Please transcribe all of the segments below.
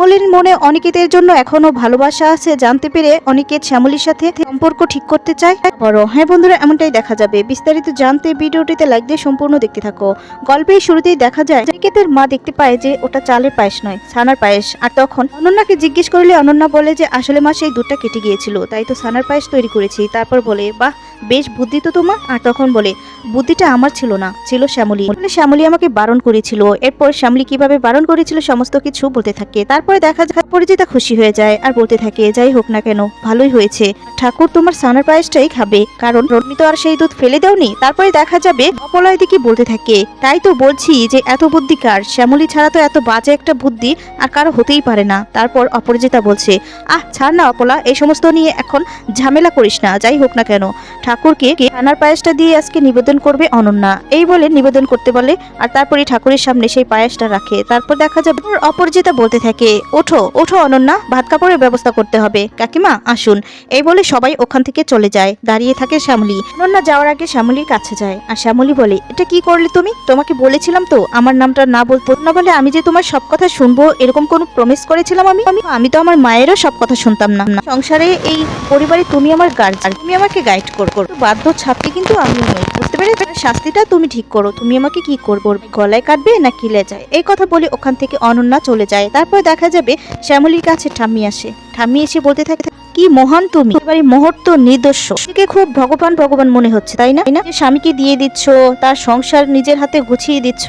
¿cómo শ্যামলীর মনে অনিকেতের জন্য এখনও ভালোবাসা আছে জানতে পেরে অনিকেত শ্যামলীর সাথে সম্পর্ক ঠিক করতে চায়। বড় হ্যাঁ বন্ধুরা, এমনটাই দেখা যাবে। বিস্তারিত জানতে ভিডিওটিতে লাইক দিয়ে সম্পূর্ণ দেখতে থাকো। গল্পের শুরুতেই দেখা যায়, অনিকেতের মা দেখতে পায় যে ওটা চালের পায়েস নয়, ছানার পায়েস। আর তখন অনন্যাকে জিজ্ঞেস করলে অনন্যা বলে যে, আসলে মা সেই দুধটা কেটে গিয়েছিল, তাই তো ছানার পায়েস তৈরি করেছি। তারপর বলে, বাহ, বেশ বুদ্ধি তো তোমার। আর তখন বলে, বুদ্ধিটা আমার ছিল না, ছিল শ্যামলী। শ্যামলী আমাকে বারণ করেছিল। এরপর শ্যামলী কীভাবে বারণ করেছিল সমস্ত কিছু বলতে থাকে। তারপরে দেখা যায়, পরিচিতা খুশি হয়ে যায় আর বলতে থাকে, যাই হোক না কেন, ভালোই হয়েছে। ঠাকুর তোমার সানার পায়েসটাই খাবে, কারণ রশ্মি তো আর সেই দুধ ফেলে দেওনি। তারপরে দেখা যাবে, অপলয় দিকে বলতে থাকে, তাই তো বলছি যে এত বুদ্ধি কার? শ্যামলী ছাড়া তো এত বাজে একটা বুদ্ধি আর কারও হতেই পারে না। তারপর অপরাজিতা বলছে, আহ, ছাড় না অপলা, এই সমস্ত নিয়ে এখন ঝামেলা করিস না, যাই হোক না কেন। ঠাকুরকে ছানার পায়েসটা দিয়ে আজকে নিবেদন করবে অনন্যা। এই বলে নিবেদন করতে বলে, আর তারপরে ঠাকুরের সামনে সেই পায়েসটা রাখে। তারপর দেখা যাবে, অপরাজিতা বলতে থাকে ওঠো ওঠো অনন্যা, ভাত কাপড়ের ব্যবস্থা করতে হবে। কাকিমা, আসুন। এই বলে সবাই ওখান থেকে চলে যায়। দাঁড়িয়ে থাকে শ্যামলী। অনন্যা যাওয়ার আগে শ্যামলীর কাছে যায়। আর শ্যামলী বলে, এটা কি করলে তুমি? তোমাকে বলেছিলাম তো, আমার নামটা না বলতো না বলে, আমি যে তোমার সব কথা শুনব, এরকম কোনো প্রমিস করেছিলাম আমি? আমি তো আমার মায়েরও সব কথা শুনতাম না। সংসারে এই পরিবারে তুমি আমার গার্জিয়ান তুমি আমাকে গাইড করো বাধ্য ছাত্রী কিন্তু আমি নই। পেরেছ শাস্তিটা তুমি ঠিক করো, তুমি আমাকে কি করব? গলায় কাটবে না কিলে যায় এই কথা বলে ওখান থেকে অনন্যা চলে যায়। তারপর দেখা যাবে শ্যামলীর কাছে ঠাম্মি আসে। ঠাম্মি এসে বলতে থাকে, কি মহান তুমি। এবারে মুহূর্ত নির্দোষ। থেকে খুব ভগবান ভগবান মনে হচ্ছে, তাই না? স্বামীকে দিয়ে দিচ্ছ, তার সংসার নিজের হাতে গুছিয়ে দিচ্ছ।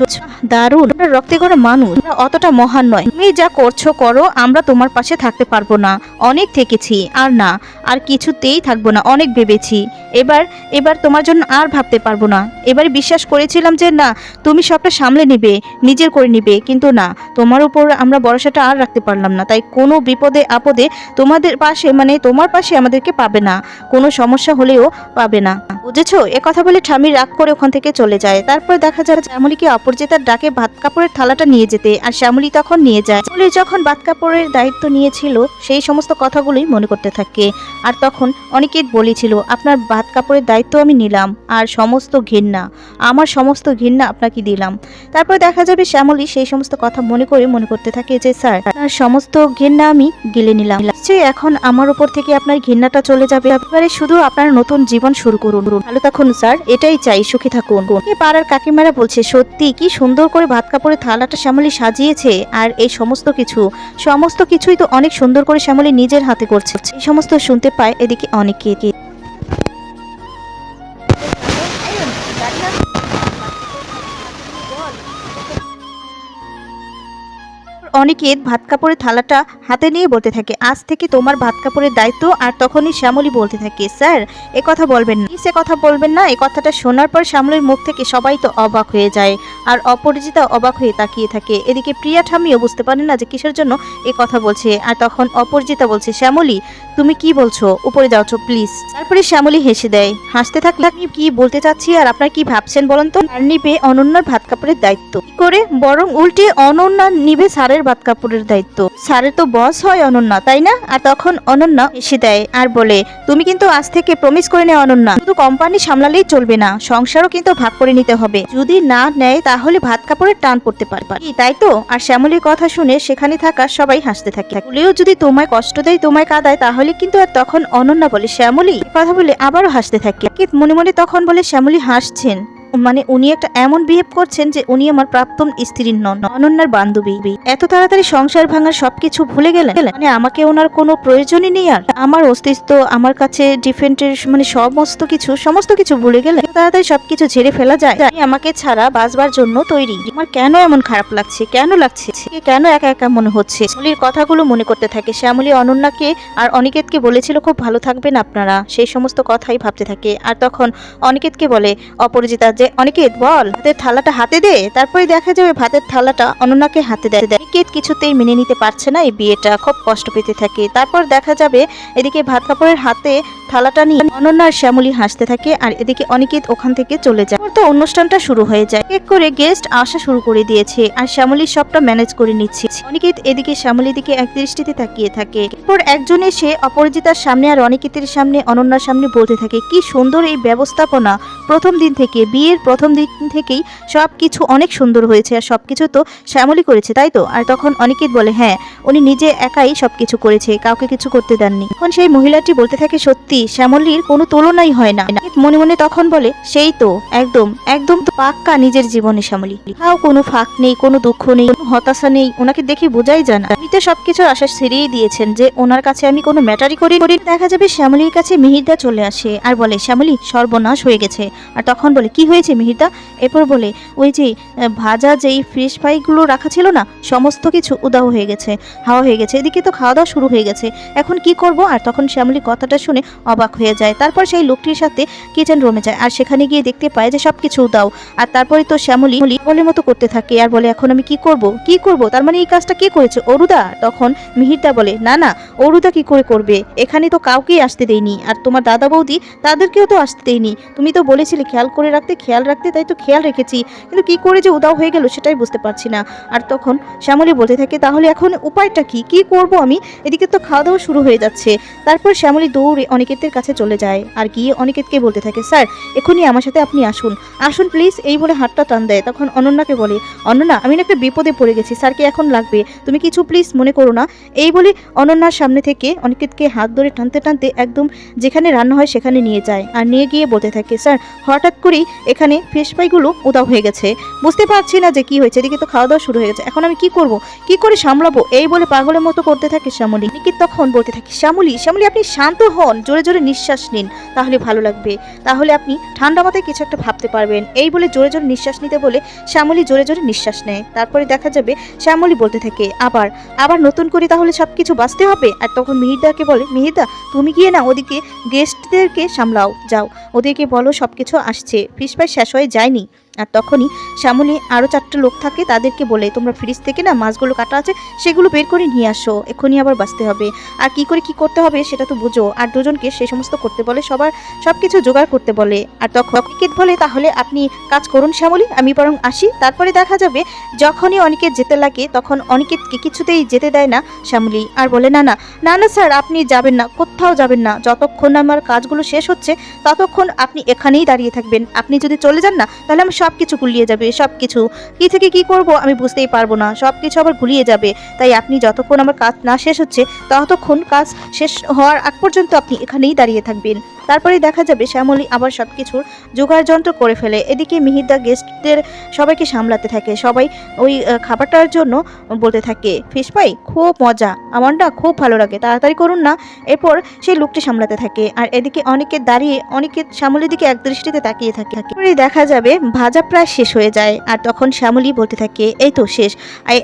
দারুণ। রক্তে করে মানুষ। অতটা মহান নয়। তুমি যা করছ, করো। আমরা তোমার পাশে থাকতে পারব না। অনেক থেকেছি। আর না, আর কিছুতেই থাকব না। অনেক ভেবেছি। এবার এবার তোমার জন্য আর ভাবতে পারব না। এবারে বিশ্বাস করেছিলাম যে না, তুমি সবটা সামলে নিবে, নিজের করে নিবে। কিন্তু না, তোমার উপর আমরা ভরসাটা আর রাখতে পারলাম না। তাই কোনো বিপদে, আপদে তোমাদের পাশে মানে তোমার পাশে আমাদেরকে পাবে না। কোনো সমস্যা হলেও পাবে না। বুঝেছ? এ কথা বলে ঠামি রাগ করে ওখান থেকে চলে যায়। তারপর দেখা যায় শ্যামলীকে অপরাজিতার ডাকে ভাত কাপড়ের থালাটা নিয়ে যেতে আর শ্যামলী তখন নিয়ে যায়। শ্যামলী যখন ভাত কাপড়ের দায়িত্ব নিয়েছিল, সেই সমস্ত কথাগুলোই মনে করতে থাকে। আর তখন অনিকেত বলেছিল, আপনার ভাত কাপড়ের দায়িত্ব আমি নিলাম, আর সমস্ত ঘৃণা, আমার সমস্ত ঘৃণা আপনাকে দিলাম। তারপর দেখা যাবে শ্যামলী সেই সমস্ত কথা মনে করে মনে করতে থাকে যে, স্যার, আপনার সমস্ত ঘৃণা আমি গিলে নিলাম। নিশ্চয়ই এখন আমার উপর থেকে আপনার ঘৃণাটা চলে যাবে। এবারে শুধু আপনার নতুন জীবন শুরু করুন। ভালো থাকুন, স্যার, এটাই চাই, সুখী থাকুন। পাড়ার কাকিমারা বলছে, সত্যি, কি সুন্দর করে ভাত কাপড়ের থালাটা শ্যামলী সাজিয়েছে, আর এই সমস্ত কিছু, সমস্ত কিছুই তো অনেক সুন্দর করে শ্যামলী নিজের হাতে করছে। এই সমস্ত শুনতে পায় এদিকে অনেকে। অনিকেত ভাত কাপড়ের থালাটা হাতে নিয়ে বলতে থাকে, আজ থেকে তোমার ভাত কাপড়ের দায়িত্ব। আর তখনই শ্যামলী বলতে থাকে, স্যার, এ কথা বলবেন না। সে কথা বলবেন না। এ কথাটা শোনার পর শ্যামলীর মুখ থেকে সবাই তো অবাক হয়ে যায়, আর অপরিচিতা অবাক হয়ে তাকিয়ে থাকে। এদিকে প্রিয়া ঠামিও বুঝতে পারে না যে কিসের জন্য এ কথা বলছে, আর তখন অপরিচিতা বলছে, শ্যামলী, তুমি কি বলছো? উপরে যাও তো, প্লিজ। তারপরে শ্যামলী হেসে দেয়, হাসতে থাকলে আমি কি বলতে চাচ্ছি, আর আপনার কি ভাবছেন বলেন তো? আর নিবে অনন্যার ভাত কাপড়ের দায়িত্ব করে? বরং উল্টে অনন্যা নিবে স্যারের ভাত কাপড়ের দায়িত্ব। স্যারের তো বস হয় অনন্যা, তাই না? আর তখন অনন্যা হেসে দেয় আর বলে, তুমি কিন্তু আজ থেকে প্রমিস করে নেয় অনন্যা। শুধু কোম্পানি সামলালেই চলবে না, সংসারও কিন্তু ভাগ করে নিতে হবে। যদি না নেয়, তাহলে ভাত কাপড়ের টান পড়তে পারে। তাই তো? আর শ্যামলীর কথা শুনে সেখানে থাকা সবাই হাসতে থাকে। বলেও যদি তোমায় কষ্ট দেয়, তোমায় কাঁদায়, তাহলে কিন্তু আর তখন অনন্যা বলে শ্যামলী। কথা বলে আবারও হাসতে থাকে। মনে মনে তখন বলে, শ্যামলী হাসছেন। মানে উনি একটা এমন বিহেভ করছেন যে উনি আমার প্রাক্তন স্ত্রীর নন, অনন্যার বান্ধবী। এত তাড়াতাড়ি সংসার ভাঙার সবকিছু ভুলে গেলেন? মানে আমাকে ওনার কোনো প্রয়োজনই নেই আর। আমার অস্তিত্ব, আমার কাছে ডিফেন্টের মানে সমস্ত কিছু সমস্ত কিছু ভুলে গেলেন। তাড়াতাড়ি সবকিছু ঝেড়ে ফেলা যায়। আমাকে ছাড়া বাঁচবার জন্য তৈরি। আমার কেন এমন খারাপ লাগছে? কেন লাগছে? কেন একা একা মনে হচ্ছে? শ্যামলির কথাগুলো মনে করতে থাকে। শ্যামলী অনন্যাকে আর অনিকেতকে বলেছিল, খুব ভালো থাকবেন আপনারা। সেই সমস্ত কথাই ভাবতে থাকে। আর তখন অনিকেতকে বলে, অপরাজিতা যে, অনিকেত, বল, ভাতের থালাটা হাতে দে। তারপরে দেখা যাবে ভাতের থালাটা অনন্যাকে হাতে দেয়। অনিকেত কিছুতেই মেনে নিতে পারছে না এই বিয়েটা, খুব কষ্ট পেতে থাকে। তারপর দেখা যাবে এদিকে ভাত কাপড়ের হাতে থালাটা নিয়ে অনন্যা আর শ্যামলী হাসতে থাকে আর এদিকে অনিকেত ওখান থেকে চলে যায়। তো অনুষ্ঠানটা শুরু হয়ে যায়। এক করে গেস্ট আসা শুরু করে দিয়েছে আর শ্যামলী সবটা ম্যানেজ করে নিচ্ছে। অনিকেত এদিকে শ্যামলীর দিকে এক দৃষ্টিতে তাকিয়ে থাকে। এরপর একজন এসে অপরাজিতার সামনে আর অনিকেতের সামনে, অনন্যার সামনে বলতে থাকে, কি সুন্দর এই ব্যবস্থাপনা। প্রথম দিন থেকে বিয়ে বিয়ের প্রথম দিন থেকেই সব কিছু অনেক সুন্দর হয়েছে আর সব কিছু তো শ্যামলী করেছে, তাই তো? আর তখন অনিকেত বলে হ্যাঁ উনি নিজে একাই সব কিছু করেছে, কাউকে কিছু করতে দেননি। তখন সেই মহিলাটি বলতে থাকে, সত্যি, শ্যামলীর কোনো তুলনাই হয় না। মনে মনে তখন বলে, সেই তো, একদম একদম তো পাক্কা নিজের জীবনে শ্যামলী। তাও কোনো ফাঁক নেই, কোনো দুঃখ নেই, কোনো হতাশা নেই ওনাকে দেখে বোঝাই যায় উনি সবকিছুর আশা ছেড়েই দিয়েছেন যে ওনার কাছে আমি কোনো ম্যাটারই করি করি দেখা যাবে শ্যামলির কাছে মিহিরদা চলে আসে আর বলে, শ্যামলী, সর্বনাশ হয়ে গেছে। আর তখন বলে, কি হয়েছে মিহিরদা? এরপর বলে, ওই যে ভাজা যেই ফ্রেশ ফ্রাইগুলো রাখা ছিল না, সমস্ত কিছু উদাও হয়ে গেছে, হাওয়া হয়ে গেছে। এদিকে তো খাওয়া দাওয়া শুরু হয়ে গেছে। এখন কি করব? আর তখন শ্যামলী কথাটা শুনে অবাক হয়ে যায়। তারপর সেই লোকটির সাথে কিচেন রুমে যায়। আর সেখানে গিয়ে দেখতে পায় যে সব কিছু উদাও আর তারপরে তো শ্যামলী বলে মতো করতে থাকে। আর বলে, এখন আমি কি করব? কি করব? তার মানে এই কাজটা কে করেছে? অরুদা? তখন মিহিরদা বলে, না না, অরুদা কি করে করবে? এখানে তো কাউকেই আসতে দেয়নি। আর তোমার দাদা বৌদি, তাদেরকেও তো আসতে দেয়নি। তুমি তো বলেছিলে খেয়াল করে রাখতে, খেয়াল রাখতে, তাই তো খেয়াল রেখেছি। কিন্তু কি করে যে উদাও হয়ে গেল সেটাই বুঝতে পারছি না। আর তখন শ্যামলী বলতে থাকে, তাহলে এখন উপায়টা কি? কি করব আমি? এদিকে তো খাওয়া দাওয়া শুরু হয়ে যাচ্ছে। তারপর শ্যামলী দৌড়ে অনিকেতের কাছে চলে যায়। আর গিয়ে অনিকেতকে বলতে থাকে, স্যার, এখনই আমার সাথে আপনি আসুন। আসুন প্লিজ। এই বলে হাতটা টান দেয়। তখন অনন্যাকে বলে, অনন্যা, আমি না একটা বিপদে পড়ে গেছি। স্যারকে এখন লাগবে। তুমি কিছু প্লিজ মনে করো না। এই বলে অনন্যার সামনে থেকে অনিকেতকে হাত ধরে টানতে টানতে একদম যেখানে রান্না হয় সেখানে নিয়ে যায় আর নিয়ে গিয়ে বলতে থাকে, স্যার, হঠাৎ করেই এখানে ফিশ ফ্রাইগুলো উদাও হয়ে গেছে। বুঝতে পারছি না যে কি হয়েছে, এদিকে তো খাওয়া দাওয়া শুরু হয়ে গেছে। এখন আমি কি করব? কি করে সামলাবো? এই বলে পাগলের মতো করতে থাকে শ্যামলী। নিকিত তখন বলতে থাকে, শ্যামলী শ্যামলী, আপনি শান্ত হন। জোরে জোরে নিঃশ্বাস নিন। তাহলে ভালো লাগবে। তাহলে আপনি ঠান্ডা মাথায় কিছু একটা ভাবতে পারবেন। এই বলে জোরে জোরে নিঃশ্বাস নিতে বলে শ্যামলী জোরে জোরে নিঃশ্বাস নেয়। তারপরে দেখা যাবে, শ্যামলী বলতে থাকে, আবার আবার নতুন করে তাহলে সব কিছু বাঁচতে হবে? আর তখন মিহিদাকে বলে, মিহিদা, তুমি গিয়ে না ওদিকে গেস্টদেরকে সামলাও, যাও। ওদেরকে বলো সব কিছু আসছে। ফিস শেষ হয়ে যায়নি। আর তখনই সামনে আরও চারটে লোক থাকে তাদেরকে বলে, তোমরা ফ্রিজ থেকে না মাছগুলো কাটা আছে, সেগুলো বের করে নিয়ে আসো এক্ষুনি আবার বাঁচতে হবে। আর কি করে কি করতে হবে সেটা তো বুঝো। আর দুজনকে সে সমস্ত করতে বলে, সবার সব কিছু জোগাড় করতে বলে। আর তখন অনিকেত বলে, তাহলে আপনি কাজ করুন শ্যামলী, আমি বরং আসি। তারপরে দেখা যাবে, যখনই অনিকেত যেতে লাগে, তখন অনিকেতকে কিছুতেই যেতে দেয় না শ্যামলী। আর বলে, না না না না, স্যার, আপনি যাবেন না, কোথাও যাবেন না। যতক্ষণ আমার কাজগুলো শেষ হচ্ছে, ততক্ষণ আপনি এখানেই দাঁড়িয়ে থাকবেন। আপনি যদি চলে যান না, তাহলে আমি সব কিছু গুলিয়ে যাবে সব কিছু কি থেকে কি করব আমি বুঝতেই পারব না। সব কিছু আবার গুলিয়ে যাবে। তাই আপনি যতক্ষণ আমার কাজ না শেষ হচ্ছে, ততক্ষণ কাজ শেষ হওয়ার আগ পর্যন্ত আপনি এখানেই দাঁড়িয়ে থাকবেন। তারপরে দেখা যাবে শ্যামলী আবার সব কিছুর জোগাড় যন্ত্র করে ফেলে। এদিকে মিহিরদা গেস্টদের সবাইকে সামলাতে থাকে। সবাই ওই খাবারটার জন্য বলতে থাকে, ফিশ পাই? খুব মজা। আমার না খুব ভালো লাগে। তাড়াতাড়ি করুন না। এরপর সেই লোকটি সামলাতে থাকে। আর এদিকে অনেকে দাঁড়িয়ে, অনেকে শ্যামলীর দিকে এক দৃষ্টিতে তাকিয়ে থাকে। তারপরে দেখা যাবে ভাজা প্রায় শেষ হয়ে যায়। আর তখন শ্যামলী বলতে থাকে, এই তো শেষ।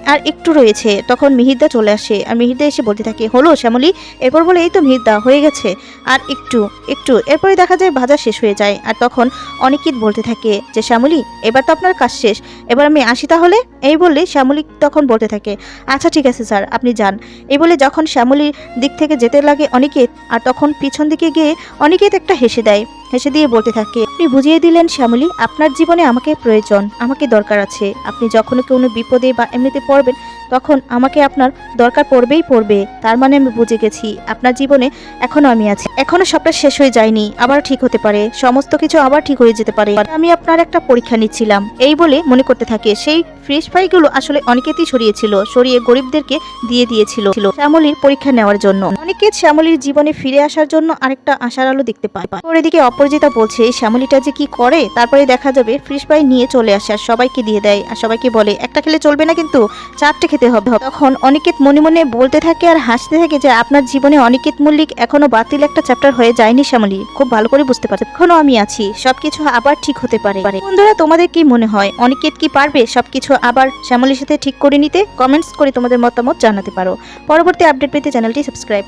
আর একটু রয়েছে। তখন মিহিরদা চলে আসে। আর মিহিদা এসে বলতে থাকে, হলো শ্যামলী? এরপর বলে, এই তো মিহিরদা হয়ে গেছে। আর একটু একটু এরপরে দেখা যায় ভাজা শেষ হয়ে যায়। আর তখন অনিকিত বলতে থাকে যে, শ্যামলী, এবার তো আপনার কাজ শেষ। এবার আমি আসি তাহলে? এই বলে শ্যামলী তখন বলতে থাকে আচ্ছা ঠিক আছে স্যার, আপনি যান। এই বলে যখন শ্যামলীর দিক থেকে যেতে লাগে অনিকেত, আর তখন পিছন দিকে গিয়ে অনিকেত একটা হেসে দেয়। হেসে দিয়ে বলতে থাকে, আপনি বুঝিয়ে দিলেন শ্যামলী, আপনার জীবনে আমাকে প্রয়োজন, আমাকে দরকার আছে। আপনি যখন কোনো বিপদে বা এমনিতে পড়বেন তখন আমাকে আপনার দরকার পড়বেই পড়বে, তার মানে আমি বুঝে গেছি। আপনার জীবনে এখনও আমি আছি। এখনও সবটা শেষ হয়ে যায়নি আবার ঠিক হতে পারে। সমস্ত কিছু আবার ঠিক হয়ে যেতে পারে। আমি আপনার একটা পরীক্ষা নিচ্ছিলাম। এই বলে মনে করতে থাকে, সেই ফ্রেশ ফ্রাইগুলো আসলে অনেকেতেই ছড়িয়েছিল, সরিয়ে গরিবদেরকে দিয়ে দিয়েছিল। ছিল শ্যামলীর পরীক্ষা নেওয়ার জন্য। অনেকে শ্যামলীর জীবনে ফিরে আসার জন্য আরেকটা আশার আলো দেখতে পায়। ওর এদিকে অপরাজিতা বলছে এই শ্যামলীটা যে কি করে? তারপরে দেখা যাবে, ফ্রিজ ফ্রাই নিয়ে চলে আসে আর সবাইকে দিয়ে দেয়। আর সবাইকে বলে, একটা খেলে চলবে না কিন্তু, চারটে খেতে হবে। তখন অনিকেত মনে মনে বলতে থাকে আর হাসতে থাকে যে আপনার জীবনে অনিকেত মল্লিক এখনও বাতিল একটা চ্যাপ্টার হয়ে যায়নি শ্যামলী। খুব ভালো করে বুঝতে পারছে। এখনও আমি আছি। সবকিছু আবার ঠিক হতে পারে। বন্ধুরা, তোমাদের কি মনে হয়? অনিকেত কি পারবে সবকিছু আবার শ্যামলীর সাথে ঠিক করে নিতে? কমেন্টস করে তোমাদের মতামত জানাতে পারো। পরবর্তী আপডেট পেতে চ্যানেলটি সাবস্ক্রাইব